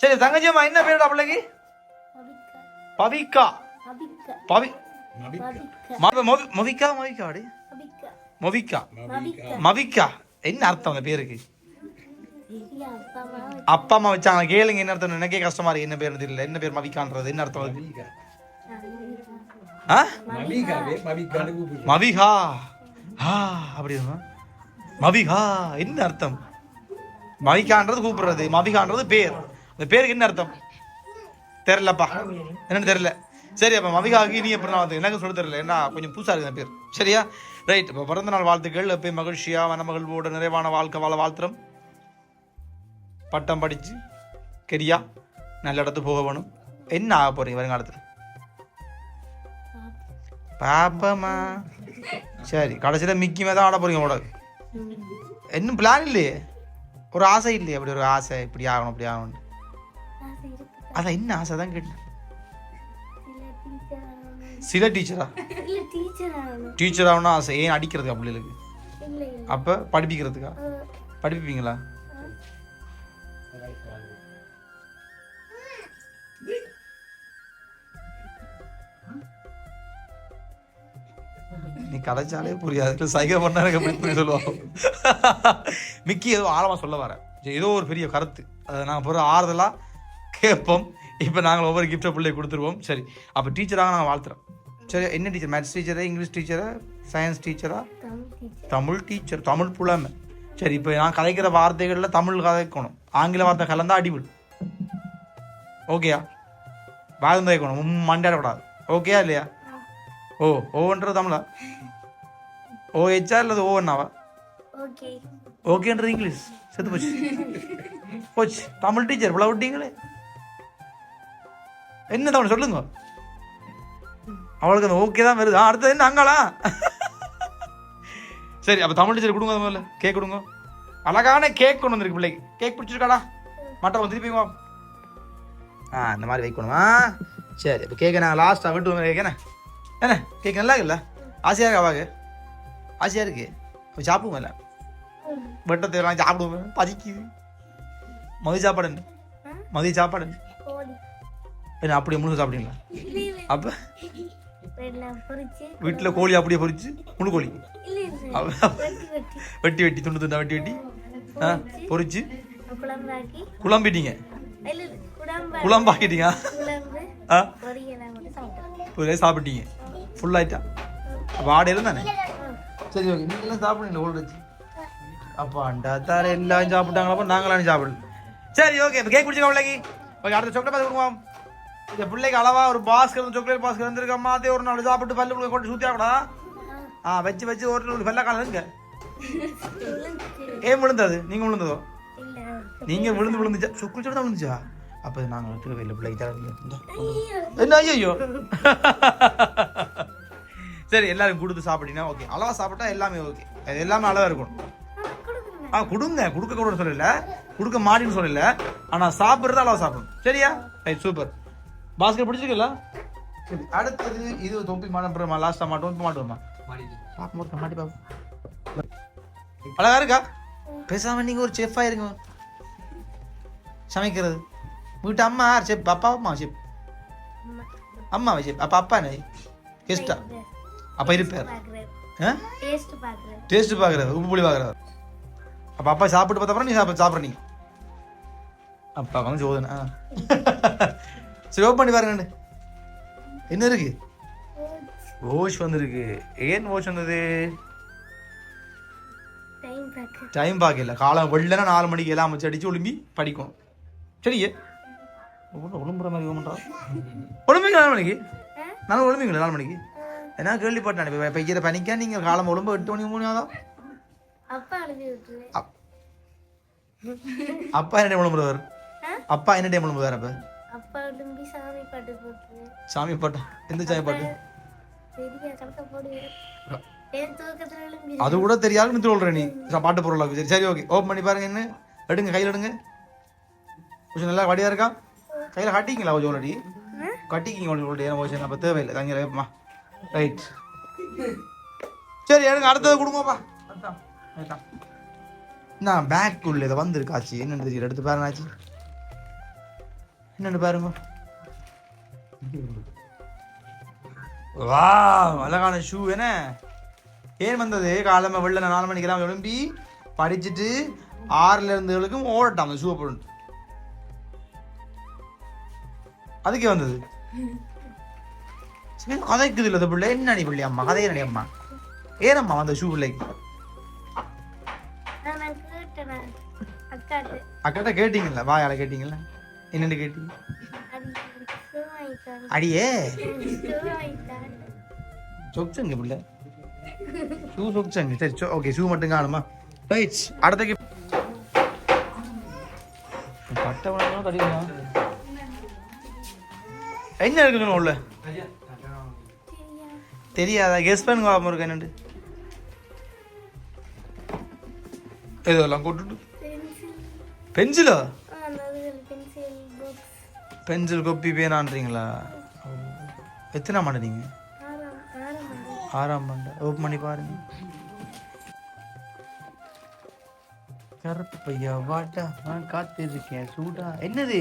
சரி தங்கச்சியம்மா என்ன பேருடா பிள்ளைக்கு? பவிக்கா. பவி மொவிக்கா மொவிக்கா அடி. மொவிக்கா. மவிக்கா. என்ன அர்த்தம் அந்த பேருக்கு? அப்பா அம்மா வச்சாங்க. கேளுங்க என்ன அர்த்தம் எனக்கே கஷ்டமா இருக்கு. என்ன பேர் தெரியல. என்ன பேர் மவிக்கான்றது? என்ன அர்த்தம் மவிகா ஆ அப்படி? மவிகா. என்ன அர்த்தம்? மவிகான்றது கூப்பிடுறது. மவிகான்றது பேர். இந்த பேருக்கு என்ன அர்த்தம்? தெரிலப்பா என்னன்னு தெரியல. சரி அப்போ மவிகாவுக்கு இனி நான் வந்து எனக்கு சொல்ல தெரியல. என்ன கொஞ்சம் புதுசாக இருக்குது பேர். சரியா? ரைட் இப்போ பிறந்த நாள் வாழ்த்துக்கள். எப்பயும் மகிழ்ச்சியா மனமகிழ்வோட நிறைவான வாழ்க்கை வாழ வாழ்த்துறோம். பட்டம் படித்து கெரியா நல்ல இடத்துக்கு போக வேணும். என்ன ஆக போறீங்க வருங்காலத்தில்? பாப்பமா. சரி கடைசியில் மிக்கிமே தான் ஆட போறீங்க உங்களோட இன்னும் பிளான் இல்லையே? ஒரு ஆசை இல்லையே? அப்படி ஒரு ஆசை இப்படி ஆகணும் இப்படி ஆகணும் அதான் என்ன ஆசை? தான் கேட்டேன். சில டீச்சரா டீச்சர் ஆகணும் ஆசை. ஏன் அடிக்கிறதுக்கா பிள்ளைகளுக்கு? அப்போ படிப்பிக்கிறதுக்கா? படிப்பீங்களா கதைச்சாலே புரியாது. இல்லை சைகை பண்ணா எனக்கு எப்படி புரிய சொல்லுவாங்க மிக்கி ஏதோ ஆழமாக சொல்ல வரேன் ஏதோ ஒரு பெரிய கருத்து. அதை நாங்கள் பிறகு ஆறுதலாக கேட்போம். இப்போ நாங்கள் ஒவ்வொரு கிஃப்ட்டை பிள்ளை கொடுத்துருவோம். சரி அப்போ டீச்சராக நாங்கள் வாழ்த்துறோம் சரி என்ன டீச்சர் மேத்ஸ் டீச்சரா இங்கிலீஷ் டீச்சரா சயின்ஸ் டீச்சரா தமிழ் டீச்சர் தமிழ் புலமை. சரி இப்போ நான் கதைக்கிற வார்த்தைகளில் தமிழ் கதைக்கணும். ஆங்கில வார்த்தை கலந்தா அடிபடு ஓகேயா வாதம் தைக்கணும் உம் மண்டாடக்கூடாது ஓகேயா இல்லையா? ஓ ஓன்றது தமிழா? ஓ ஹெச்சா இல்லது ஓ என்னவா ஓகே ஓகேன்றது இங்கிலீஷ். செத்து போச்சு. போச்சு. தமிழ் டீச்சர் இவ்வளோ விட்டீங்களே? என்ன தமிழ் சொல்லுங்க. அவளுக்கு அந்த ஓகே தான் வருது. அடுத்தது என்ன அங்காளா? சரி அப்போ தமிழ் டீச்சர் கொடுங்க முதல்ல. கேக் கொடுங்க. அழகான கேக் கொண்டு வந்திருக்கு பிள்ளைக்கு. கேக் பிடிச்சிருக்காடா மட்டன் திருப்பி வா ஆ இந்த மாதிரி வைக்கணுமா? சரி இப்போ கேக்கை நாங்கள் லாஸ்ட்டாக விட்டு கேட்கண்ணே என்ன? கேக் நல்லா இருக்குல்ல? ஆசையாக இருக்கா அவாக்கு? ஆசையாக இருக்கு. அப்போ சாப்பிடுவோம் இல்லை வெட்டத்தை சாப்பிடுவோம். பசிக்குது. மதிய சாப்பாடு மதிய சாப்பாடு என்ன அப்படியே முழுக்க சாப்பிட்டீங்களா? அப்போ? வீட்டில் கோழி அப்படியே பொரிச்சு முழு கோழி. அப்ப- வெட்டி வெட்டி. துண்டு துண்டா வெட்டி வெட்டி. ஆ பொரிச்சு குழம்பாக்கி. குழம்பிட்டீங்க? குழம்பாக்கிட்டீங்க? குழம்பு ஆ? சாப்பிட்டீங்க. ஃபுல் ஆயிட்டா? வாடையில தானே? சரி ஓகே நீங்களாம் சாப்பிடுங்க ஓல்டு வச்சு. அப்பா அண்டா தார எல்லாம் சாப்பிட்டாங்களப்போ நாங்களாம் சாப்பிடல சரி ஓகே இப்போ கேக் குடிச்சுக்கோ பிள்ளைக்கு ஓகே அடுத்த சாக்லேட் பார்த்து கொடுவோம் இந்த பிள்ளைக்கு அளவா ஒரு பாஸ்கர் சாக்லேட் பாஸ்கர் வந்திருக்கம்மா அதே ஒரு நாள் சாப்பிட்டு பல்லு பிள்ளை கொண்டு சுற்றி ஆகக்கூடாதா ஆ வச்சு வச்சு ஒரு நாள் காலம் இருங்க ஏன் விழுந்தது நீங்க விழுந்ததோ நீங்க விழுந்து விழுந்துச்சா சுக்குள் தான் விழுந்துச்சா அப்போ நாங்கள் திருவையில் பிள்ளைக்கு தரீங்க இந்தா. என்ன ஐயோ சரி எல்லாரும் கொடுத்து சாப்பிட்டீங்கன்னா ஓகே அளவா சாப்பிட்டா எல்லாமே ஓகே அது எல்லாமே அளவா இருக்கணும் ஆ கொடுங்க கொடுக்க கூட சொல்லல கொடுக்க மாட்டின்னு சொல்லல ஆனா சாப்பிடுறது அளவா சாப்பிடணும் சரியா ரைட் சூப்பர் பாஸ்கர் பிடிச்சிருக்கல? அடுத்தது இது தொப்பி மாட்டோம் லாஸ்டா மாட்டோம் இப்போ மாட்டுவோமா பாப்போம் மாட்டி பார்ப்போம் அழகா இருக்கா? பேசாம நீங்க ஒரு செஃப் ஆயிருங்க சமைக்கிறது. வீட்டு அம்மா யார் செப் அப்பா அம்மா செப் அம்மா செப் அப்ப அப்பா என்ன? கெஸ்டா அப்ப இருப்பார். டேஸ்ட் பார்க்குறேன் உப்பு புளி பார்க்குறது அப்போ அப்பா சாப்பிட்டு பார்த்த நீ சாப்பிட சாப்பிட்ற நீ அப்பா வந்து சோதனை. சரி ஓப்பன் பண்ணி பாருங்க என்ன இருக்கு? ஓஷ் வந்திருக்கு. ஏன் ஓஷ் வந்தது? டைம் பார்க்க டைம் பார்க்கல காலம் வெள்ளனா நாலு மணிக்கு எல்லாம் வச்சு அடிச்சு ஒழும்பி படிக்கும். சரியே ஒன்றும் ஒழும்புற மாதிரி ஓமன்றா ஒழும்பிங்க நாலு மணிக்கு? நானும் ஒழும்பிங்களா நாலு மணிக்கு? ஏன்னா கேள்விப்பட்டேன் இப்போ பெய்கிற பனிக்கா? நீங்கள் காலம் ஒழும்பு எட்டு மணி மூணு அப்பா என்ன டைம் விளம்புறவர் அப்பா என்ன டைம் விளம்புவார் அப்ப? சாமி பாட்டா. எந்த சாமி பாட்டு? அது கூட தெரியாது சொல்றேன் நீ. சா- பாட்டு பொருளாக்கு சரி சரி ஓகே. ஓப்பன் பண்ணி பாருங்க என்ன. எடுங்க கையில் எடுங்க. கொஞ்சம் நல்லா வடியா இருக்கா? கையில் கட்டிங்களா கொஞ்சம் ஆல்ரெடி கட்டிக்கிங்க கொஞ்சம் ஆல்ரெடி ஏன்னா கொஞ்சம் அப்போ தேவையில்லை. தங்க வைப்பமா? ரைட் சரி எடுங்க. அடுத்தது கொடுங்கப்பா. நான் பேக் உள்ள இதை வந்திருக்காச்சு. என்னன்னு தெரியல. எடுத்து பாருங்க ஆச்சு. என்னன்னு பாருங்க. வா அழகான ஷூ என்ன? ஏன் வந்தது? காலமே வெளில நாலு மணிக்கெல்லாம் எழும்பி படிச்சுட்டு ஆறுல இருந்து ஏழுக்கும் ஓடட்டான் அந்த ஷூவை போட்டு. அதுக்கே வந்தது. சரி, கதைக்குது இல்லை பிள்ளை? என்ன நீ பிள்ளை அம்மா? கதைய நடி அம்மா? ஏனம்மா வந்த ஷூ பிள்ளைக்கு? அக்கிட்ட கேட்டீங்கல்ல வாயால கேட்டீங்கல்ல? என்னன்னு கேட்டீங்க அடியே. ஷூ சொச்சங்க பிள்ளை. ஷூ சொச்சங்க சரி ஓகே ஷூ மட்டும் காணுமா? ரைட் அடுத்த gift. பட்டை வளர்ந்தாலும் கடிக்கலாம் என்ன இருக்குங்க உள்ள? தெரியாதா? கெஸ் பண்ணுங்க பாப்போம் இருக்கு என்னண்டு இதெல்லாம் கொட்டுட்டு பென்சிலா பென்சில் கொப்பி பேனான்றீங்களா எத்தனை மாட்டை நீங்க? ஆறாம் ஆண்டு. ஓப்பன் பண்ணி பாருங்க. கருப்பு பையா வாட்டா நான் காத்திருக்கேன். சூடா. என்னது?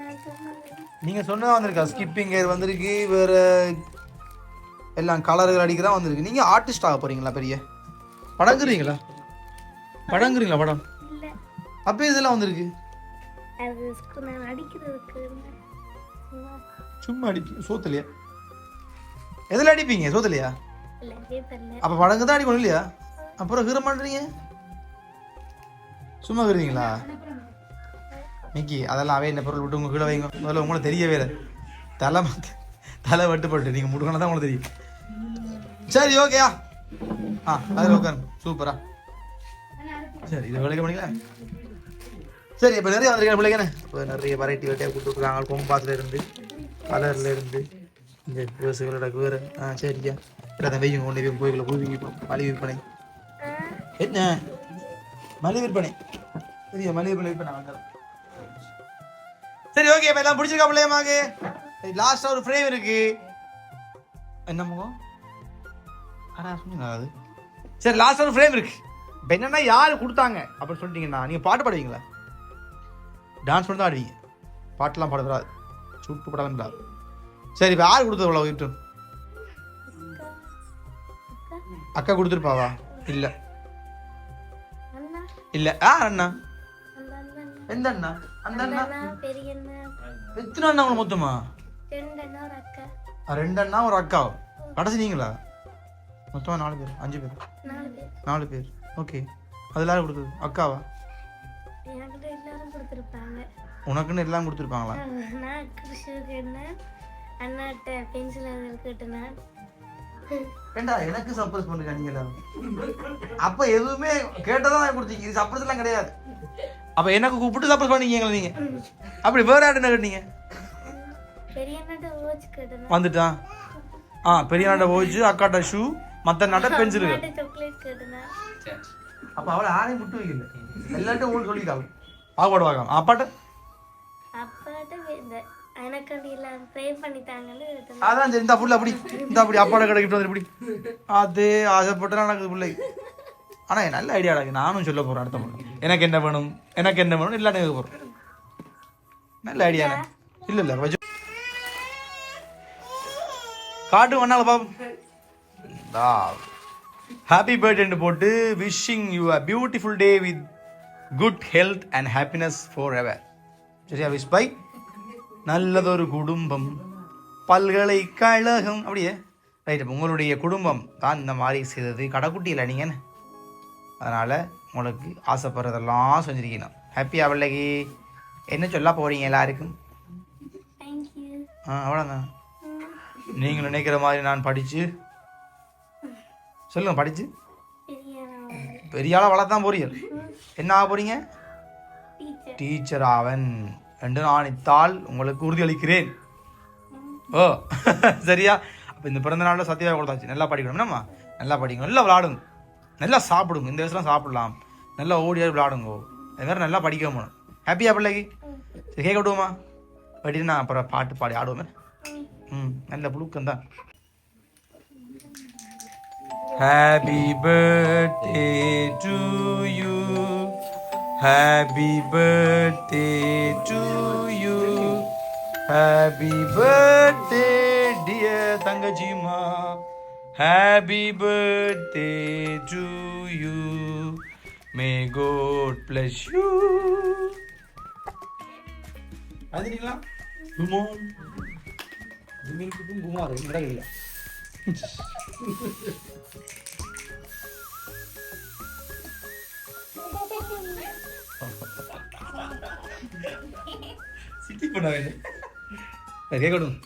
நான் சொன்னது நீங்க சொன்னதா வந்திருக்கா? ஸ்கிப்பிங் ஏர் வந்திருக்கு. வேற எல்லாம் கலர்கள் அடிக்க தான் வந்திருக்கு. நீங்கள் ஆர்டிஸ்ட் ஆக போகிறீங்களா பெரிய? படங்குறீங்களா? படங்குறீங்களா படம்? அப்போ இதெல்லாம் வந்திருக்கு? நான் அடிக்கிறதுக்கு. சும்மா அடிப்பீங்க சோத்துலையா? எதில் அடிப்பீங்க சோத்துலையா? அப்போ படங்கு தான் அடிக்கணும் இல்லையா? அப்புறம் ஹீரோ பண்ணுறீங்க சும்மா இருக்கிறீங்களா மிக்கி அதெல்லாம் அவை என்ன பொருள் விட்டு உங்க கீழே வைங்க. முதல்ல உங்களுக்கு தெரியவே இல்லை. தலை மத்த- தலை வெட்டுப்பட்டு. நீங்கள் முடுக்கணும் தான் உங்களுக்கு தெரியும். சரி ஓகேயா ஆ அதில் உட்காருங்க. சூப்பரா. சரி இதை விளக்க பண்ணிக்கலாம். சரி இப்போ நிறைய வந்திருக்கேன் பிள்ளைங்க இப்போ நிறைய வெரைட்டி வெரைட்டியாக கொடுத்துருக்காங்க. கொம்பாஸ்ல இருந்து கலர்ல இருந்து. இந்த பேசுகளோட வேறு. ஆ சரிக்கா இல்லை வெய்யும் கொண்டு போய் கோயிலில் பூ விற்போம் மலிவு விற்பனை. என்ன? மலிவு விற்பனை. சரியா மலிவு விற்பனை விற்பனை சரி ஓகே இப்போ எல்லாம் பிடிச்சிருக்கா பிள்ளையமாக்கு லாஸ்ட்டாக ஒரு ஃப்ரேம் இருக்கு. என்ன முகம் அது. சரி லாஸ்ட்டாக ஒரு ஃப்ரேம் இருக்கு. இப்போ என்னென்னா யார் கொடுத்தாங்க? அப்படின்னு சொல்லிட்டீங்கன்னா நீங்கள் பாட்டு பாடுவீங்களா? டான்ஸ் மட்டும் தான் ஆடுவீங்க. பாட்டெல்லாம் பாட வராது சுட்டு படம் வராது சரி இப்போ யார் கொடுத்தது இவ்வளோ கிஃப்ட் அக்கா கொடுத்துருப்பாவா? இல்லை. இல்லை. ஆ அண்ணா. அண்ணா எந்த அண்ணா? அந்த அண்ணா. அண்ணா எத்தனை அண்ணா உங்களுக்கு மொத்தமா? ரெண்டு அண்ணா ஒரு அக்கா. கடைசி நீங்களா? மொத்தமாக நாலு பேர் அஞ்சு பேர். நாலு பேர். நாலு பேர். ஓகே. அது எல்லாரும் கொடுத்தது? அக்காவா? என்கிட்ட எல்லாரும் கொடுத்துருப்பாங்க. உனக்குன்னு எல்லாம் கொடுத்துருப்பாங்களா? நான் கிருஷ்ணருக்கு என்ன? அண்ணாட்ட பென்சில் கேட்டேன்? ஏண்டா எனக்கு சர்ப்ரைஸ் பண்ணுங்க நீங்க எல்லாரும்? அப்ப எதுவுமே கேட்டதான் கொடுத்தீங்க இது சர்ப்ரைஸ் எல்லாம் கிடையாது. அப்ப எனக்கு கூப்பிட்டு சர்ப்ரைஸ் பண்ணீங்களா நீங்க? அப்படி வேற யாரு என்ன கேட்டீங்க? ஓச்சு வந்துட்டான் ஆ பெரிய நாட்ட போச்சு அக்காட்ட ஷூ மத்த நாட்ட பென்சில் அப்ப அவளை யாரையும் முட்டு வைக்கல. எல்லாட்டும் உங்களுக்கு சொல்லிட்டாங்க. பாகுபாடு பார்க்காம. அப்பாட்ட? அதான் சரி இந்த புள்ள அப்படி. இந்த அப்படி அப்பாட கிடைக்கிட்டு வந்து இப்படி. அது ஆசைப்பட்டு நடக்குது பிள்ளை. ஆனா நல்ல ஐடியா இருக்கு நானும் சொல்ல போறேன் அடுத்த முறை. எனக்கு என்ன வேணும்? எனக்கு என்ன வேணும் இல்லாட்டி கேட்க போறேன். நல்ல ஐடியா இல்ல இல்ல வச்சு காட்டு வேணால பாப்போம். ஹாப்பி பர்த்டேன்னு போட்டு wishing you a beautiful day with good health and happiness forever சரியா பை நல்லதொரு குடும்பம். பல்கலைக்கழகம். அப்படியே? ரைட் உங்களுடைய குடும்பம் தான் இந்த மாதிரி செய்தது. கடைக்குட்டியில் நீங்கள் அதனால் உங்களுக்கு ஆசைப்படுறதெல்லாம் செஞ்சிருக்கணும். ஹாப்பியா பிள்ளைக்கு என்ன சொல்ல போகிறீங்க எல்லாருக்கும்? ஆ அவ்வளோதான் நீங்கள் நினைக்கிற மாதிரி நான் படித்து சொல்லுங்க படித்து பெரிய ஆளாக வளர்த்தான் போறீங்க. என்ன ஆக போகிறீங்க டீச்சர். அவன் என்று நான் இத்தால் உங்களுக்கு உறுதியளிக்கிறேன். ஓ சரியா? அப்போ இந்த பிறந்த நாளில் சத்தியமாக கொடுத்தாச்சு. நல்லா படிக்கணும். என்னம்மா? நல்லா படிக்கணும். நல்லா விளாடுங்க. நல்லா சாப்பிடுங்க. இந்த வயசுலாம் சாப்பிடலாம். நல்லா ஓடி ஆடி விளாடுங்க. அது மாதிரி நல்லா படிக்க போகணும் ஹாப்பியா பிள்ளைக்கு? சரி கேட்க விடுவோமா படிட்டு நான் அப்புறம் பாட்டு பாடி ஆடுவோமே. ம். நல்ல புழுக்கம் தான் happy birthday to you happy birthday to you happy birthday dear தங்கச்சிமா happy birthday to you may god bless you அதுங்களா Kumar ஜிமினுக்கும் குமார் இல்லை சிட்டி பண்ண வேணும் கேட்கணும்